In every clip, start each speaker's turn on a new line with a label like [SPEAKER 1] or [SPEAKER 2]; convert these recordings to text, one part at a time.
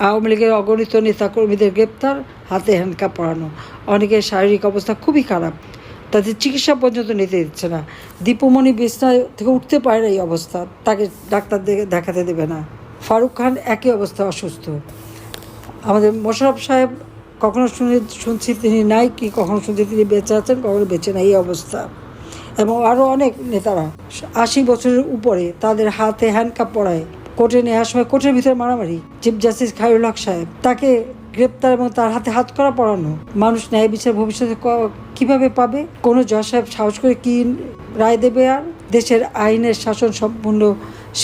[SPEAKER 1] আওয়ামী লীগের অগণিত নেতাকর্মীদের গ্রেপ্তার, হাতে হ্যান্ডকাপ পরানো। অনেকের শারীরিক অবস্থা খুবই খারাপ। তাদের চিকিৎসা পর্যন্ত নিতে দিচ্ছে না। দীপুমণি বিছনায় থেকে উঠতে পারে না এই অবস্থা। তাকে ডাক্তার দেখে দেখাতে দেবে না। ফারুক খান একই অবস্থা, অসুস্থ। আমাদের মোশারফ সাহেব কখনো শুনে শুনছি তিনি নাই কি, কখনো শুনছি তিনি বেঁচে আছেন, কখনো বেঁচে নাই এই অবস্থা। এবং আরও অনেক নেতারা আশি বছরের উপরে তাদের হাতে হ্যান্ডকাপ পড়ায় কোর্টে নেওয়ার সময় কোর্টের ভিতরে মারামারি। চিফ জাস্টিস খায়রুল হক সাহেব, তাকে গ্রেপ্তার এবং তার হাতে হাত করা পড়ানো মানুষ ন্যায় বিচার ভবিষ্যতে কীভাবে পাবে? কোনো জজ সাহেব সাহস করে কি রায় দেবে আর? দেশের আইনের শাসন সম্পূর্ণ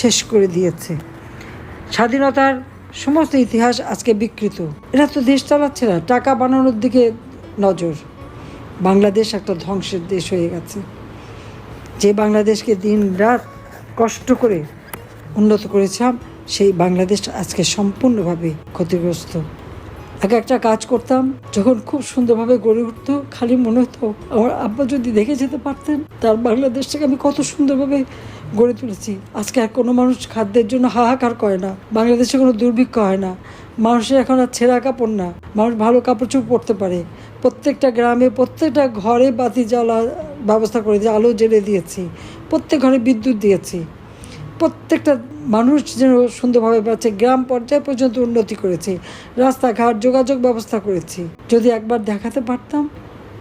[SPEAKER 1] শেষ করে দিয়েছে। স্বাধীনতার সমস্ত ইতিহাস আজকে বিকৃত। এরা তো দেশ চালাচ্ছে না, টাকা বানানোর দিকে নজর। বাংলাদেশ একটা ধ্বংসের দেশ হয়ে গেছে। যে বাংলাদেশকে দিন রাত কষ্ট করে উন্নত করেছিলাম সেই বাংলাদেশ আজকে সম্পূর্ণভাবে ক্ষতিগ্রস্ত। আগে একটা কাজ করতাম, যখন খুব সুন্দরভাবে গড়ে উঠতো, খালি মনে হতো, আমার আব্বা যদি দেখে যেতে পারতেন, তার বাংলাদেশটাকে আমি কত সুন্দরভাবে গড়ে তুলেছি। আজকে আর কোনো মানুষ খাদ্যের জন্য হাহাকার করে না। বাংলাদেশে কোনো দুর্ভিক্ষ হয় না। মানুষের এখন আর ছেঁড়া কাপড় না। মানুষ ভালো কাপড় চোপড় পরতে পারে। প্রত্যেকটা গ্রামে, প্রত্যেকটা ঘরে বাতি জ্বালা ব্যবস্থা করে দিয়ে আলো জ্বেলে দিয়েছি। প্রত্যেক ঘরে বিদ্যুৎ দিয়েছি। প্রত্যেকটা মানুষ যেন সুন্দরভাবে পাচ্ছে গ্রাম পর্যায়ে পর্যন্ত উন্নতি করেছি, রাস্তাঘাট, যোগাযোগ ব্যবস্থা করেছি। যদি একবার দেখাতে পারতাম,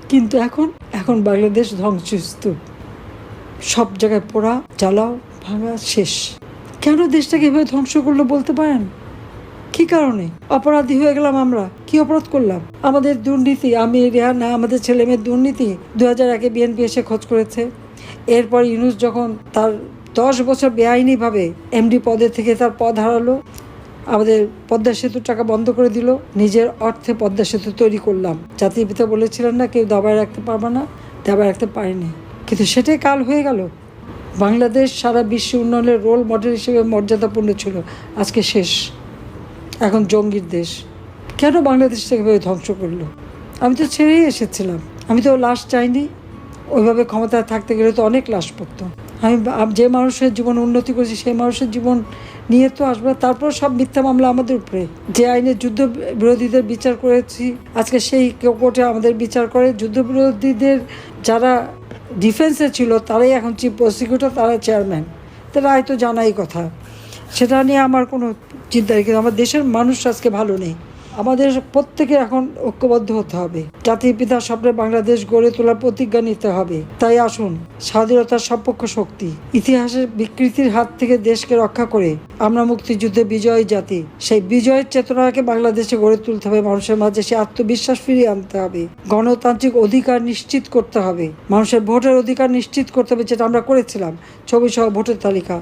[SPEAKER 1] কিন্তু এখন এখন বাংলাদেশ ধ্বংসস্তূপ। সব জায়গায় পোড়া, জ্বালাও, ভাঙা, শেষ। কেন দেশটাকে এভাবে ধ্বংস করল বলতে পারেন? কি কারণে? অপরাধী হয়ে গেলাম আমরা। কি অপরাধ করলাম? আমাদের দুর্নীতি, আমি রেহানা আমাদের ছেলে মেয়ের দুর্নীতি দু হাজার একে বিএনপি এসে খোঁজ করেছে। এরপর ইউনুস যখন তার দশ বছর বেআইনিভাবে এমডি পদে থেকে তার পদ হারালো, আমাদের পদ্মা সেতুর টাকা বন্ধ করে দিল, নিজের অর্থে পদ্মা সেতু তৈরি করলাম। জাতির পিতা বলেছিলেন না, কেউ দাবায় রাখতে পারবে না, দাবায় রাখতে পারেনি। কিন্তু সেটাই কাল হয়ে গেল। বাংলাদেশ সারা বিশ্ব উন্নয়নের রোল মডেল হিসেবে মর্যাদাপূর্ণ ছিল। আজকে শেষ। এখন জঙ্গির দেশ। কেন বাংলাদেশটাকে এভাবে ধ্বংস করল? আমি তো ছেড়েই এসেছিলাম। আমি তো লাশ চাইনি। ওইভাবে ক্ষমতায় থাকতে গেলে তো অনেক লাশ পড়তো। আমি যে মানুষের জীবন উন্নতি করেছি, সেই মানুষের জীবন নিয়ে তো আসবে তারপর সব মিথ্যা মামলা আমাদের উপরে। যে আইনে যুদ্ধ বিরোধীদের বিচার করেছি, আজকে সেই কোর্টে আমাদের বিচার করে। যুদ্ধ বিরোধীদের যারা ডিফেন্সে ছিল, তারাই এখন চিফ প্রসিকিউটর তারা চেয়ারম্যান। তো রায় তো জানাই কথা। সেটা নিয়ে আমার কোনো চিন্তা নেই। কিন্তু আমার দেশের মানুষ আজকে ভালো নেই। আমাদের প্রত্যেকে এখন ঐক্যবদ্ধ হতে হবে। জাতির পিতার স্বপ্নে বাংলাদেশ গড়ে তোলার প্রতিজ্ঞা নিতে হবে। তাই আসুন, স্বাধীনতার সপক্ষ শক্তি, ইতিহাসের বিকৃতির হাত থেকে দেশকে রক্ষা করে আমরা মুক্তিযুদ্ধে বিজয়ী জাতি। সেই বিজয়ের চেতনাকে বাংলাদেশে গড়ে তুলতে হবে। মানুষের মাঝে সে আত্মবিশ্বাস ফিরিয়ে আনতে হবে। গণতান্ত্রিক অধিকার নিশ্চিত করতে হবে। মানুষের ভোটের অধিকার নিশ্চিত করতে হবে, যেটা আমরা করেছিলাম। ছবি সহ ভোটের তালিকা।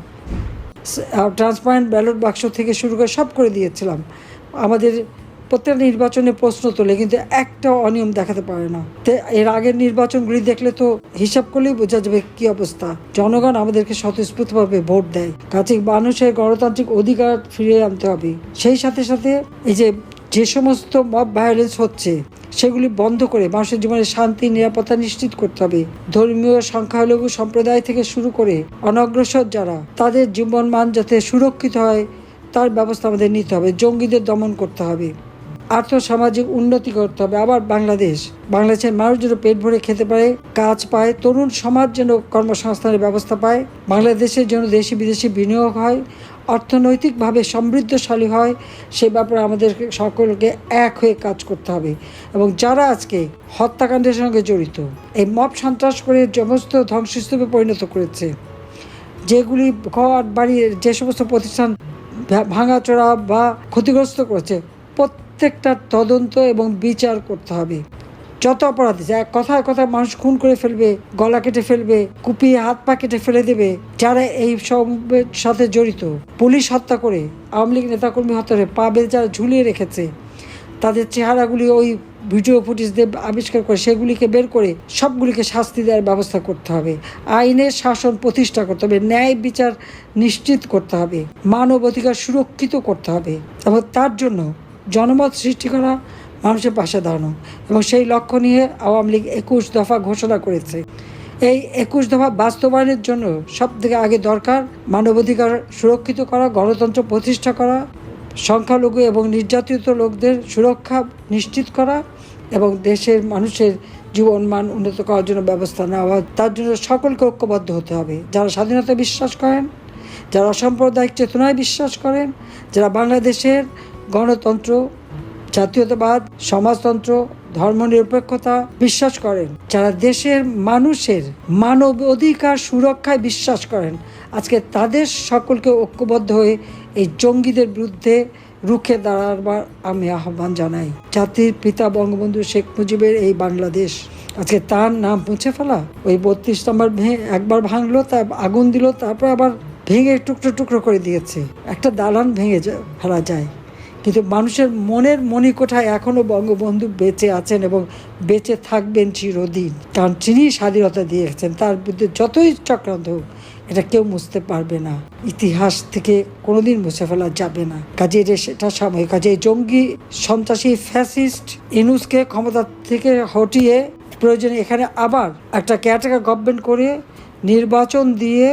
[SPEAKER 1] ট্রান্সপারেন্ট ব্যালট বাক্স থেকে শুরু করে সব করে দিয়েছিলাম। আমাদের প্রত্যেকটা নির্বাচনে প্রশ্ন তোলে, কিন্তু একটা অনিয়ম দেখাতে পারে না। এর আগের নির্বাচনগুলি দেখলে তো হিসাব করলেই বোঝা যাবে কি অবস্থা। জনগণ আমাদেরকে স্বতঃস্ফূর্তভাবে ভোট দেয়। কাজে মানুষের গণতান্ত্রিক অধিকার ফিরিয়ে আনতে হবে। সেই সাথে সাথে এই যে যে সমস্ত মব ভায়োলেন্স হচ্ছে, সেগুলি বন্ধ করে মানুষের জীবনে শান্তি, নিরাপত্তা নিশ্চিত করতে হবে। ধর্মীয় সংখ্যালঘু সম্প্রদায় থেকে শুরু করে অনগ্রসর যারা, তাদের জীবন মান যাতে সুরক্ষিত হয়, তার ব্যবস্থা আমাদের নিতে হবে। জঙ্গিদের দমন করতে হবে। আর্থসামাজিক উন্নতি করতে হবে। আবার বাংলাদেশ, বাংলাদেশের মানুষ যেন পেট ভরে খেতে পারে, কাজ পায়, তরুণ সমাজ যেন কর্মসংস্থানের ব্যবস্থা পায়, বাংলাদেশের জন্য দেশি বিদেশি বিনিয়োগ হয়, অর্থনৈতিকভাবে সমৃদ্ধশালী হয়, সে ব্যাপারে আমাদের সকলকে এক হয়ে কাজ করতে হবে। এবং যারা আজকে হত্যাকাণ্ডের সঙ্গে জড়িত, এই মব সন্ত্রাস করে সমস্ত ধ্বংসস্তূপে পরিণত করেছে, যেগুলি ঘর, বাড়ি, যে সমস্ত প্রতিষ্ঠান ভাঙাচোরা বা ক্ষতিগ্রস্ত করেছে প্রত্যেকটা তদন্ত এবং বিচার করতে হবে। যত অপরাধ এক কথায় কথায় মানুষ খুন করে ফেলবে, গলা কেটে ফেলবে, কুপিয়ে হাত পা কেটে ফেলে দেবে, যারা এই সবের সাথে জড়িত, পুলিশ হত্যা করে, আওয়ামী লীগ নেতাকর্মী হত্যা করে, পা বেঁধে যারা ঝুলিয়ে রেখেছে, তাদের চেহারাগুলি ওই ভিডিও ফুটেজ দিয়ে আবিষ্কার করে, সেগুলিকে বের করে সবগুলিকে শাস্তি দেওয়ার ব্যবস্থা করতে হবে। আইনের শাসন প্রতিষ্ঠা করতে হবে, ন্যায় বিচার নিশ্চিত করতে হবে, মানব অধিকার সুরক্ষিত করতে হবে এবং তার জন্য জনমত সৃষ্টি করা মানুষের পাশে দাঁড়ানো এবং সেই লক্ষ্য নিয়ে আওয়ামী লীগ একুশ দফা ঘোষণা করেছে। এই একুশ দফা বাস্তবায়নের জন্য সব থেকে আগে দরকার মানবাধিকার সুরক্ষিত করা, গণতন্ত্র প্রতিষ্ঠা করা, সংখ্যালঘু এবং নির্যাতিত লোকদের সুরক্ষা নিশ্চিত করা এবং দেশের মানুষের জীবন মান উন্নত করার জন্য ব্যবস্থা নেওয়া। তার জন্য সকলকে ঐক্যবদ্ধ হতে হবে। যারা স্বাধীনতা বিশ্বাস করেন, যারা অসাম্প্রদায়িক চেতনায় বিশ্বাস করেন, যারা বাংলাদেশের গণতন্ত্র, জাতীয়তাবাদ, সমাজতন্ত্র, ধর্মনিরপেক্ষতা বিশ্বাস করেন। যারা দেশের মানুষের মানব অধিকার সুরক্ষায় বিশ্বাস করেন, আজকে তাদের সকলকে ঐক্যবদ্ধ হয়ে এই জঙ্গিদের বিরুদ্ধে রুখে দাঁড়াবার আমি আহ্বান জানাই। জাতির পিতা বঙ্গবন্ধু শেখ মুজিবের এই বাংলাদেশ, আজকে তার নাম মুছে ফেলা। ওই বত্রিশ নম্বর একবার ভাঙলো, তার আগুন দিল, তারপর আবার ভেঙে টুকরো টুকরো করে দিয়েছে। একটা দালান ভেঙে ফেলা যায়। কিন্তু মানুষের মনের মণিকোঠায় এখনও বঙ্গবন্ধু বেঁচে আছেন এবং বেঁচে থাকবেন চিরদিন। কারণ তিনি স্বাধীনতা দিয়েছেন, তার বিরুদ্ধে যতই চক্রান্ত হোক, এটা কেউ মুছতে পারবে না। ইতিহাস থেকে কোনোদিন মুছে ফেলা যাবে না। কাজে এটা সেটা সাময়িক, কাজে জঙ্গি, সন্ত্রাসী, ফ্যাসিস্ট, ইনুসকে ক্ষমতা থেকে হটিয়ে প্রয়োজনে এখানে আবার একটা ক্যাটাগর গভর্নমেন্ট করে নির্বাচন দিয়ে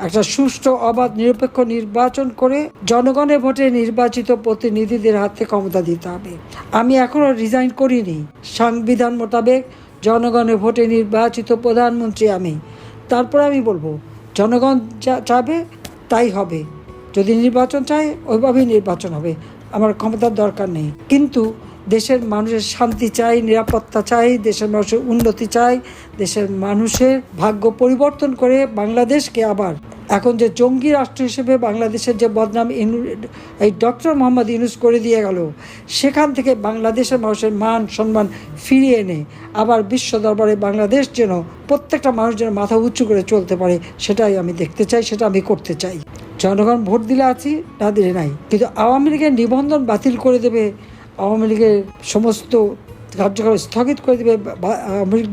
[SPEAKER 1] একটা সুষ্ঠু, অবাধ, নিরপেক্ষ নির্বাচন করে জনগণের ভোটে নির্বাচিত প্রতিনিধিদের হাতে ক্ষমতা দিতে হবে। আমি এখনও রিজাইন করিনি। সংবিধান মোতাবেক জনগণের ভোটে নির্বাচিত প্রধানমন্ত্রী আমি। তারপর আমি বলব, জনগণ যা চাবে তাই হবে। যদি নির্বাচন চায়, ওইভাবেই নির্বাচন হবে। আমার ক্ষমতার দরকার নেই। কিন্তু দেশের মানুষের শান্তি চাই, নিরাপত্তা চাই, দেশের মানুষের উন্নতি চাই, দেশের মানুষের ভাগ্য পরিবর্তন করে বাংলাদেশকে আবার এখন যে জঙ্গি রাষ্ট্র হিসেবে বাংলাদেশের যে বদনাম ইনু এই ডক্টর মোহাম্মদ ইউনুস করে দিয়ে গেল, সেখান থেকে বাংলাদেশের মানুষের মান সম্মান ফিরিয়ে এনে আবার বিশ্ব দরবারে বাংলাদেশ যেন প্রত্যেকটা মানুষ যেন মাথা উঁচু করে চলতে পারে, সেটাই আমি দেখতে চাই, সেটা আমি করতে চাই। জনগণ ভোট দিলে আছি, না দিলে নাই। কিন্তু আওয়ামী লীগের নিবন্ধন বাতিল করে দেবে, আওয়ামী লীগের সমস্ত কার্যক্রম স্থগিত করে দেবে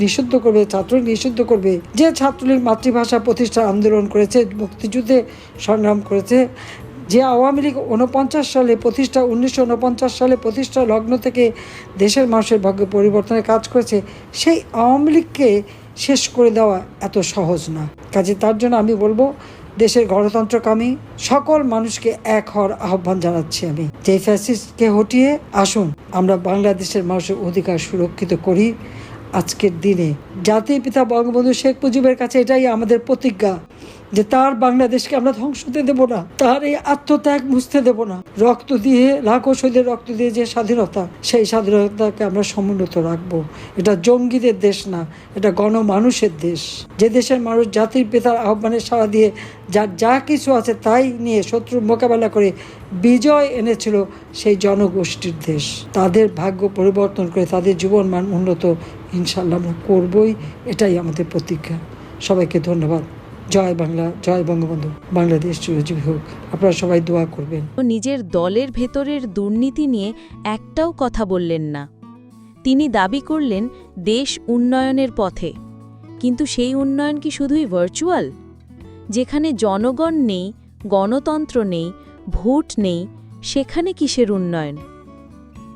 [SPEAKER 1] নিষিদ্ধ করবে, ছাত্রলীগ নিষিদ্ধ করবে। যে ছাত্রলীগ মাতৃভাষা প্রতিষ্ঠা আন্দোলন করেছে, মুক্তিযুদ্ধে সংগ্রাম করেছে, যে আওয়ামী লীগ উনপঞ্চাশ সালে প্রতিষ্ঠা, উনিশশো উনপঞ্চাশ সালে প্রতিষ্ঠা লগ্ন থেকে দেশের মানুষের ভাগ্য পরিবর্তনের কাজ করেছে, সেই আওয়ামী লীগকে শেষ করে দেওয়া এত সহজ না। কাজে তার জন্য আমি বলব, দেশের গণতন্ত্রকামী সকল মানুষকে এক হওয়ার আহ্বান জানাচ্ছি আমি। যে ফ্যাসিস্টকে হটিয়ে আসুন আমরা বাংলাদেশের মানুষের অধিকার সুরক্ষিত করি। আজকের দিনে। জাতির পিতা বঙ্গবন্ধু শেখ মুজিবের কাছে এটাই আমাদের প্রতিজ্ঞা, যে তার বাংলাদেশকে আমরা ধ্বংস হতে দেব না, তার এই আত্মত্যাগ মুছতে দেব না। রক্ত দিয়ে, লাখো শহীদের রক্ত দিয়ে যে স্বাধীনতা, সেই স্বাধীনতাকে আমরা সমুন্নত রাখব। এটা জঙ্গিদের দেশ না, এটা গণমানুষের দেশ। যে দেশের মানুষ জাতির পিতার আহ্বানে সাড়া দিয়ে যার যা কিছু আছে তাই নিয়ে শত্রুর মোকাবেলা করে বিজয় এনেছিল সেই জনগোষ্ঠীর দেশ। তাদের ভাগ্য পরিবর্তন করে তাদের জীবন মান উন্নত ইনশাল্লাহ আমরা করবই, এটাই আমাদের প্রতিজ্ঞা সবাইকে ধন্যবাদ। জয় বাংলা, জয় বঙ্গবন্ধু। বাংলাদেশ চিরজীবী হোক, আপনারা সবাই দোয়া করবেন।
[SPEAKER 2] নিজের দলের ভেতরের দুর্নীতি নিয়ে একটাও কথা বললেন না। তিনি দাবি করলেন দেশ উন্নয়নের পথে। কিন্তু সেই উন্নয়ন কি শুধুই ভার্চুয়াল যেখানে জনগণ নেই, গণতন্ত্র নেই, ভোট নেই, সেখানে কিসের উন্নয়ন?